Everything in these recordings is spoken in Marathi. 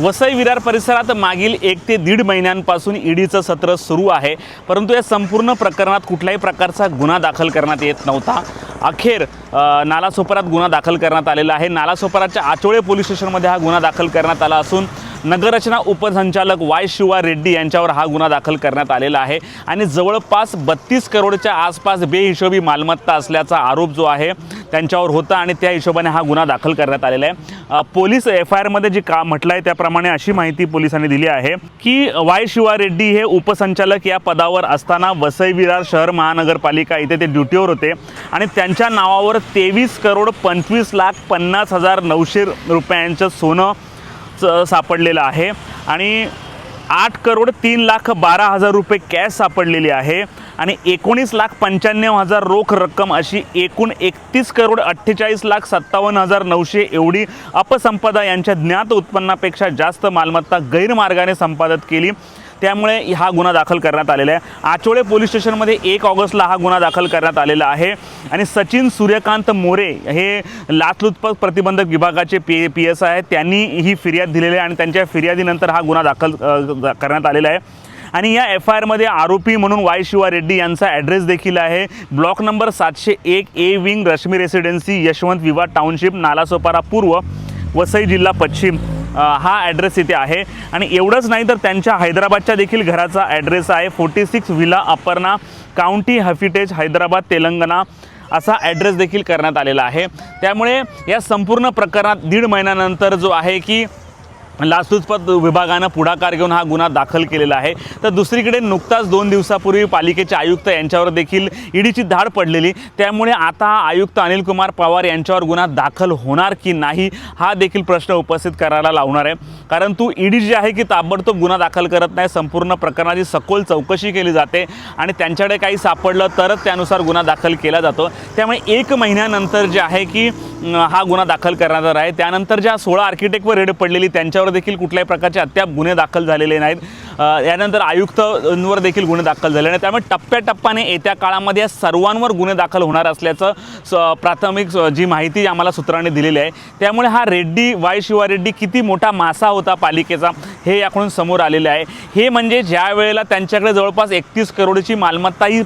वसई विरार परिसरात मागील एक ते दीड महिन्यांपासून ईडीचं सत्र सुरू आहे. परंतु या संपूर्ण प्रकरणात कुठल्याही प्रकारचा गुन्हा दाखल करण्यात येत नव्हता. अखेर नालासोपरात नालासोपारात गुन्हा दाखल करण्यात आलेला आहे. नालासोपाराच्या आचोळे पोलीस स्टेशनमध्ये हा गुन्हा दाखल करण्यात आला असून नगररचना उपसंचालक वाय शिवा रेड्डी यांच्यावर हा गुन्हा दाखल करण्यात आलेला आहे. आणि जवळपास बत्तीस करोडच्या आसपास बेहिशोबी मालमत्ता असल्याचा आरोप जो आहे त्यांच्यावर होता आणि त्या हिशोबाने हा गुन्हा दाखल करण्यात आलेला आहे. पोलीस एफ आय आरमध्ये जी का म्हटलं आहे त्याप्रमाणे अशी माहिती पोलिसांनी दिली आहे की वाय शिवा रेड्डी हे उपसंचालक या पदावर असताना वसई विरार शहर महानगरपालिका इथे ते ड्युटीवर होते आणि त्यांच्या नावावर तेवीस करोड पंचवीस लाख पन्नास हजार नऊशे रुपयांचं सोनं च- सापडलेलं आहे आणि आठ करोड तीन लाख बारा हजार रुपये कॅश सापडलेली आहे. आणि एकोणीस लाख पंच्याण्णव हजार रोख रक्कम अशी एकूण एकतीस करोड अठ्ठेचाळीस लाख सत्तावन्न हजार नऊशे एवढी अपसंपदा यांच्या ज्ञात उत्पन्नापेक्षा जास्त मालमत्ता गैरमार्गाने संपादित केली. त्यामुळे हा गुन्हा दाखल करण्यात आलेला आहे. आचोळे पोलीस स्टेशनमध्ये एक ऑगस्टला हा गुन्हा दाखल करण्यात आलेला आहे. आणि सचिन सूर्यकांत मोरे हे लाचलुचपत प्रतिबंधक विभागाचे पी पी एस आहेत. त्यांनी ही फिर्याद दिलेली आहे आणि त्यांच्या फिर्यादीनंतर हा गुन्हा दाखल करण्यात आलेला आहे. आणि या एफ आय आरमध्ये आरोपी म्हणून वाय शिवा रेड्डी यांचा ॲड्रेस देखील आहे. ब्लॉक नंबर सातशे एक A wing Rashmi residency Yashwant Viva township Nalasopara पूर्व वसई जिल्हा पश्चिम हा ॲड्रेस इथे आहे. आणि एवढंच नाही तर त्यांच्या हैदराबादच्या देखील घराचा ॲड्रेस आहे. Forty six villa Aparna county हफिटेज Hyderabad Telangana असा ॲड्रेस देखील करण्यात आलेला आहे. त्यामुळे या संपूर्ण प्रकरणात दीड महिन्यानंतर जो आहे की लाचलुचपत विभागानं पुढाकार घेऊन हा गुन्हा दाखल केलेला आहे. तर दुसरीकडे नुकताच दोन दिवसापूर्वी पालिकेचे आयुक्त यांच्यावर देखील ईडीची धाड पडलेली. त्यामुळे आता आयुक्त अनिल कुमार पवार यांच्यावर गुन्हा दाखल होणार की नाही हा देखील प्रश्न उपस्थित करायला लावणार आहे. कारण तू ईडी जी आहे की ताबडतोब गुन्हा दाखल करत नाही संपूर्ण प्रकरणाची सखोल चौकशी केली जाते आणि त्यांच्याकडे काही सापडलं तरच त्यानुसार गुन्हा दाखल केला जातो. त्यामुळे एक महिन्यानंतर जे आहे की हा गुन्हा दाखल करण्यात आला आहे. त्यानंतर ज्या सोळा आर्किटेक्टवर रेड पडलेली त्यांच्यावर देखील कुठल्याही प्रकारचे अद्याप गुन्हे दाखल झालेले नाहीत. यानंतर आयुक्तांवर देखील गुन्हे दाखल झाले नाही त्यामुळे टप्प्याटप्प्याने येत्या काळामध्ये या सर्वांवर गुन्हे दाखल होणार असल्याचं स- प्राथमिक जी माहिती आम्हाला सूत्रांनी दिलेली आहे. त्यामुळे हा रेड्डी वाय शिवा रेड्डी किती मोठा मासा होता पालिकेचा हे याकडून समोर आलेलं आहे. हे म्हणजे ज्या वेळेला त्यांच्याकडे जवळपास एकतीस करोडची मालमत्ता ही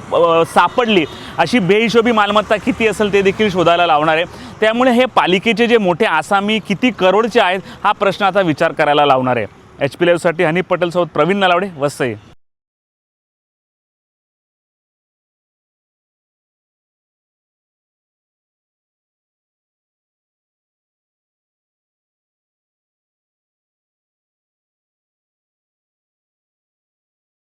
सापडली अशी बेहिशोबी मालमत्ता किती असेल ते देखील शोधायला लावणार आहे. त्यामुळे हे पालिकेचे जे मोठे आसामी किती करोडचे आहेत हा प्रश्न आता विचार करायला लावणार आहे. एच पी लाईव्हसाठी हनी पटेलसोबत प्रवीण नलावडे वसई.